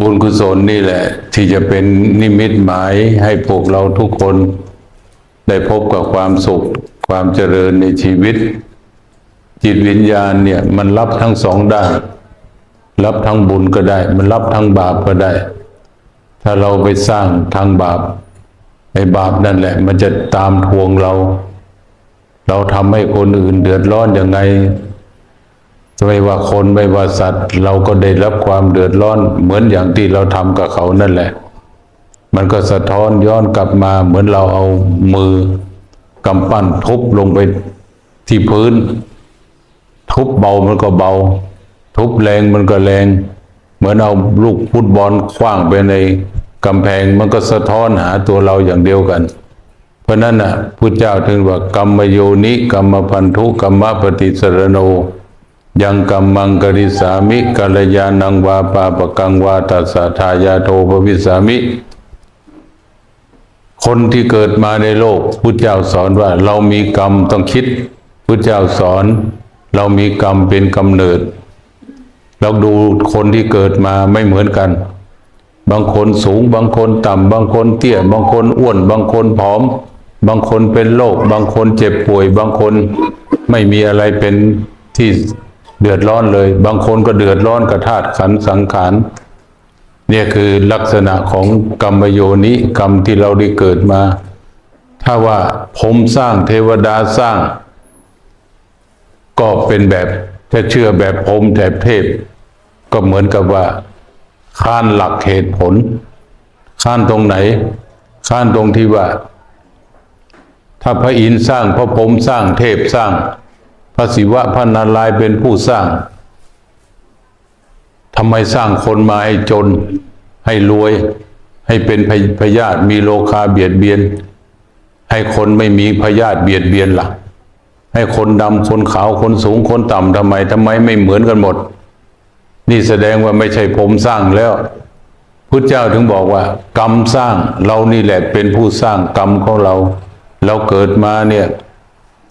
บุญกุศลนี่แหละ ที่จะเป็นนิมิตหมายให้พวกเราทุกคน ได้พบกับความสุข ความเจริญในชีวิต จิตวิญญาณเนี่ยมันรับทั้งสองด้านรับทั้งบุญก็ได้ มันรับทั้งบาปก็ได้ ถ้าเราไปสร้างทางบาปไอ้บาปนั่นแหละ มันจะตามทวงเรา เราทำให้คนอื่นเดือดร้อนยังไง ไม่ว่าคนไม่ว่าสัตว์ เราก็ได้รับความเดือดร้อน เหมือนอย่างที่เราทำกับเขานั่นแหละ มันก็สะท้อนย้อนกลับมาเหมือนเราเอามือกำปั้นทุบลงไปที่พื้น ทุบเบามันก็เบา ทุบแรงมันก็แรง เหมือนเอาลูกฟุตบอลคว้างไปในกำแพงมันก็สะท้อนหาตัวเราอย่างเดียวกัน เพราะนั้นน่ะพุทธเจ้าถึงว่ากรรมโยนิกรรมพันธุกรรมปฏิสรโน ยังกรรมังกริสามิกัลยาณังวาปาปกังวาตัสสะทายาโทภวิสามิ คนที่เกิดมาในโลกพุทธเจ้าสอนว่า เรามีกรรมต้องคิดพุทธเจ้าสอน เรามีกรรมเป็นกำเนิด เราดูคนที่เกิดมาไม่เหมือนกัน บางคนสูง บางคนต่ำ บางคนเตี้ย บางคนอ้วน บางคนผอม บางคนเป็นโรคบางคนเจ็บป่วย บางคนไม่มีอะไรเป็นที่ เดือดร้อนเลย บางคนก็เดือดร้อนกับธาตุขันสังขารเนี่ยคือลักษณะของกรรมโยนิกรรมที่เราได้เกิดมา ถ้าว่าผมสร้างเทวดาสร้าง ก็เป็นแบบถ้าเชื่อแบบผมแบบเทพ ก็เหมือนกับว่าข้านหลักเหตุผลข้านตรงไหนข้านตรงที่ว่า ถ้าพระอินทร์สร้างพระพรหมสร้างเทพสร้าง ระศิวะพระนารายเป็นผู้สร้างทำไมสร้างคนมาให้จน ให้รวย ให้เป็นพยพยาธิมีโลคาเบียดเบียน ให้คนไม่มีพยาธิเบียดเบียนล่ะ ให้คนดำคนขาวคนสูงคนต่ำทำไมทำไมไม่เหมือนกันหมด นี่แสดงว่าไม่ใช่ผมสร้างแล้วพุทธเจ้าถึงบอกว่า กรรมสร้างเรานี่แหละเป็นผู้สร้างกรรมของเรา เราเกิดมาเนี่ย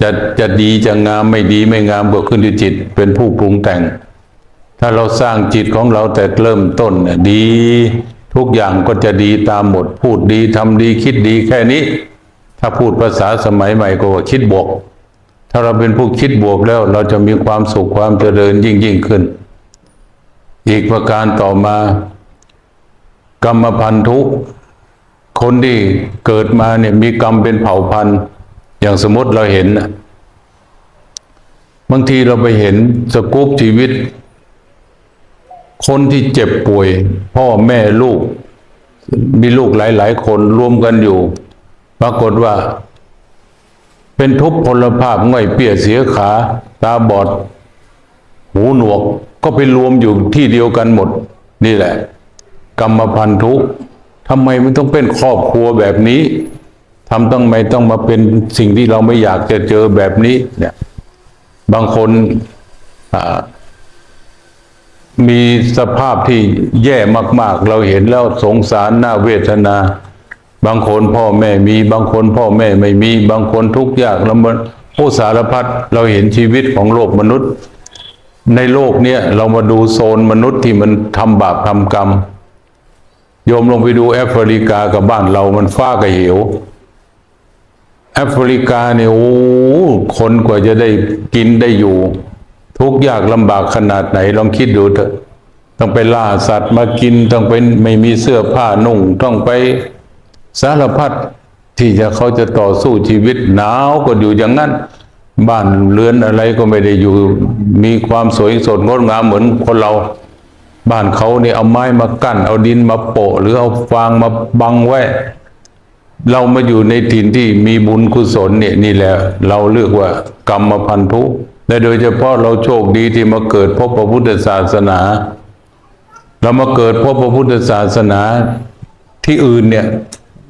จะจะดีจะงามไม่ดีไม่งามก็ขึ้นที่จิตเป็นผู้ปรุงแต่ง ถ้าเราสร้างจิตของเราแต่เริ่มต้นเนี่ยดีทุกอย่างก็จะดีตามหมดพูดดีทำดีคิดดีแค่นี้ ถ้าพูดภาษาสมัยใหม่ก็ว่าคิดบวก ถ้าเราเป็นผู้คิดบวกแล้วเราจะมีความสุขความเจริญยิ่งยิ่งขึ้น อีกประการต่อมา กรรมพันธุคนที่เกิดมาเนี่ยมีกรรมเป็นเผ่าพันธุ์ อย่างสมมติเราเห็นนะบางทีเราไปเห็นสกู๊ปชีวิต คนที่เจ็บป่วย พ่อแม่ลูก มีลูกหลาย ๆ คนรวมกันอยู่ ปรากฏว่า เป็นทุพพลภาพง่อยเปียเสียขา ตาบอด หูหนวกก็ไปรวมอยู่ที่เดียวกันหมด นี่แหละ กรรมพันธุทำไมมันต้องเป็นครอบครัวแบบนี้ ทำต้องไม่ต้องมาเป็นสิ่งที่เราไม่อยากจะเจอแบบนี้ เนี่ย บางคนมีสภาพที่แย่มาก ๆ เราเห็นแล้วสงสารน่าเวทนา บางคนพ่อแม่มี บางคนพ่อแม่ไม่มี บางคนทุกข์ยากลำบากโอ้สารพัดเราเห็นชีวิตของโลกมนุษย์ ในโลกเนี้ยเรามาดูโซนมนุษย์ที่มันทำบาปทำกรรมโยมลงไปดูแอฟริกากับบ้านเรามันฟ้ากับเหว แอฟริกาเนี่ยโอ้คนกว่าจะได้กินได้อยู่ ทุกยากลำบากขนาดไหน ลองคิดดูเถอะ ต้องไปล่าสัตว์มากินต้องเป็นไม่มีเสื้อผ้านุ่ง ต้องไปสารพัดที่จะเขาจะต่อสู้ชีวิตหนาวก็อยู่อย่างนั้น บ้านเรือนอะไรก็ไม่ได้อยู่ มีความสวยสดงดงามเหมือนคนเรา บ้านเขาเนี่ยเอาไม้มากั้น เอาดินมาโปะหรือเอาฟางมาบังไว้ เรามาอยู่ในถิ่นที่มีบุญกุศลเนี่ยนี่แหละเราเรียกว่ากรรมพันธุและโดยเฉพาะเราโชคดีที่มาเกิดพบพระพุทธศาสนา เรามาเกิดพบพระพุทธศาสนาที่อื่นเนี่ย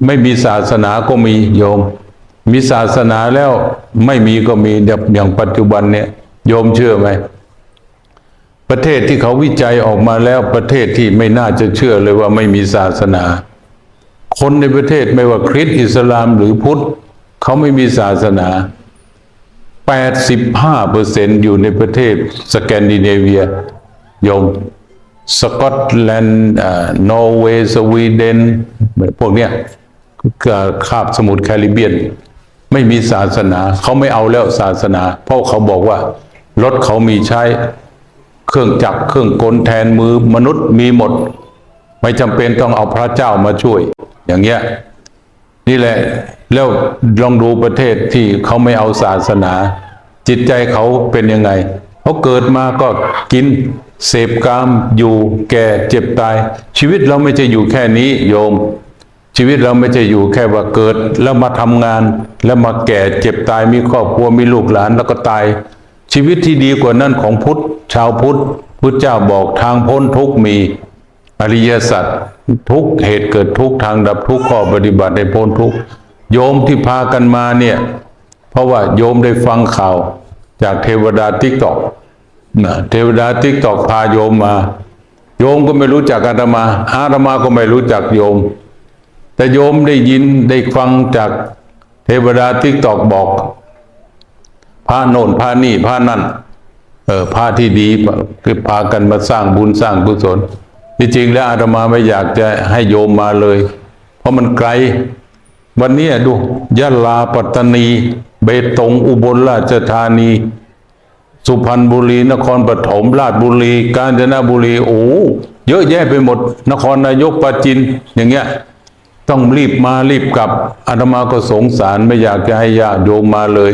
ไม่มีศาสนาก็มีโยม มีศาสนาแล้วไม่มีก็มีแบบอย่างปัจจุบันเนี่ยโยมเชื่อไหมประเทศที่เขาวิจัยออกมาแล้วประเทศที่ไม่น่าจะเชื่อเลยว่าไม่มีศาสนา คนในประเทศไม่ว่าคริสต์อิสลามหรือพุทธเขาไม่มีศาสนา 85เปอร์เซ็นอยู่ในประเทศสแกนดิเนเวียยมสกอตแลนด์นอร์เวย์สวีเดนพวกเนี้ยคาบสมุทรแคริบเบียน ไม่มีศาสนา เขาไม่เอาแล้วศาสนา เพราะเขาบอกว่ารถเขามีใช้เครื่องจักรเครื่องกลแทนมือมนุษย์มีหมด ไม่จำเป็นต้องเอาพระเจ้ามาช่วย อย่างเงี้ยนี่แหละแล้วลองดูประเทศที่เขาไม่เอาศาสนา จิตใจเขาเป็นยังไงเขาเกิดมาก็กินเสพกามอยู่แก่เจ็บตาย ชีวิตเราไม่ใช่อยู่แค่นี้โยม ชีวิตเราไม่ใช่อยู่แค่ว่าเกิดแล้วมาทำงาน แล้วมาแก่เจ็บตายมีครอบครัวมีลูกหลานแล้วก็ตาย ชีวิตที่ดีกว่านั้นของพุทธชาวพุทธพุทธเจ้าบอกทางพ้นทุกมี อริยสัจทุกเหตุเกิดทุกทางดับทุกข้อปฏิบัติในพ้นทุกโยมที่พากันมาเนี่ย เพราะว่าโยมได้ฟังข่าวจากเทวดาทิกตอกนะเทวดาทิกตอกพาโยมมา โยมก็ไม่รู้จักอาตมา อาตมาก็ไม่รู้จักโยม แต่โยมได้ยินได้ฟังจากเทวดาทิกตอกบอกพระโน่นพระนี่พระนั่นเออพระที่ดีคือพากันมาสร้างบุญสร้างกุศล ที่จริงแล้วอาตมาไม่อยากจะให้โยมมาเลย เพราะมันไกล วันนี้ดูยะลาปัตตานี เบตงอุบลราชธานี สุพรรณบุรี นครปฐมราชบุรี กาญจนบุรีโอ้เยอะแยะไปหมด นครนายกปราจิน อย่างเงี้ย ต้องรีบมารีบกลับอาตมาก็สงสารไม่อยากจะให้ญาติโยมมาเลย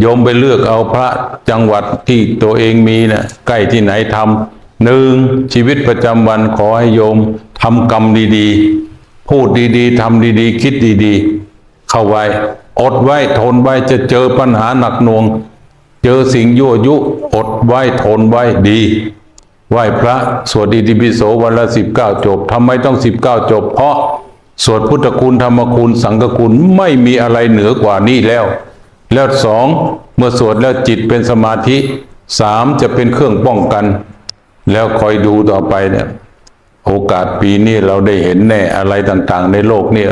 โยมไปเลือกเอาพระจังหวัดที่ตัวเองมีนะ่ะใกล้ที่ไหนทำ หนึ่งชีวิตประจำวันขอให้โยมทำกรรมดีๆ พูดดีๆทำดีๆ คิดดีๆ เข้าไว้ อดไว้ทนไว้จะเจอปัญหาหนักหน่วง เจอสิ่งยั่วยุ อดไว้ทนไว้ดี ไหว้พระสวดอิติปิโสวันละสิบเก้าจบทำไมต้องสิบเก้าจบ เพราะสวดพุทธคุณธรรมคุณสังฆคุณไม่มีอะไรเหนือกว่านี้แล้ว แล้วสองเมื่อสวดแล้วจิตเป็นสมาธิสามจะเป็นเครื่องป้องกัน แล้วคอยดูต่อไปเนี่ย โอกาสปีนี้เราได้เห็นแน่อะไรต่างๆ ในโลกเนี่ย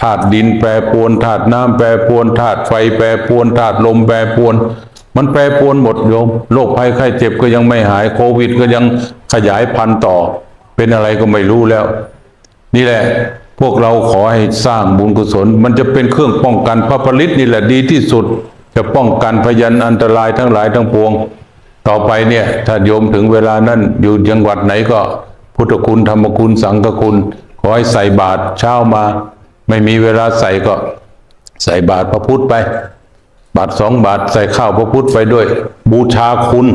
ธาตุดินแปรปวนธาตุน้ำแปรปวนธาตุไฟแปรปวนธาตุลมแปรปวน มันแปรปวนหมดโยมโรคภัยไข้เจ็บก็ยังไม่หายโควิด ก็ยังขยายพันธุ์ต่อ เป็นอะไรก็ไม่รู้แล้ว นี่แหละ พวกเราขอให้สร้างบุญกุศล มันจะเป็นเครื่องป้องกันพระผลิตนี่แหละดีที่สุด จะป้องกันพยันอันตรายทั้งหลายทั้งปวง ต่อไปเนี่ยถ้าโยมถึงเวลานั้นอยู่จังหวัดไหนก็พุทธคุณธรรมคุณสังฆคุณ ขอให้ใส่บาตรเช้ามา ไม่มีเวลาใส่ก็ ใส่บาตรพระพุทธไป บาทสองบาทใส่ข้าวพระพุทธไปด้วย บูชาคุณ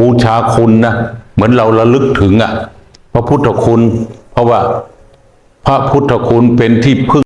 บูชาคุณนะเหมือนเราระลึกถึงอะ พระพุทธคุณ เพราะว่าพระพุทธคุณเป็นที่พึ่ง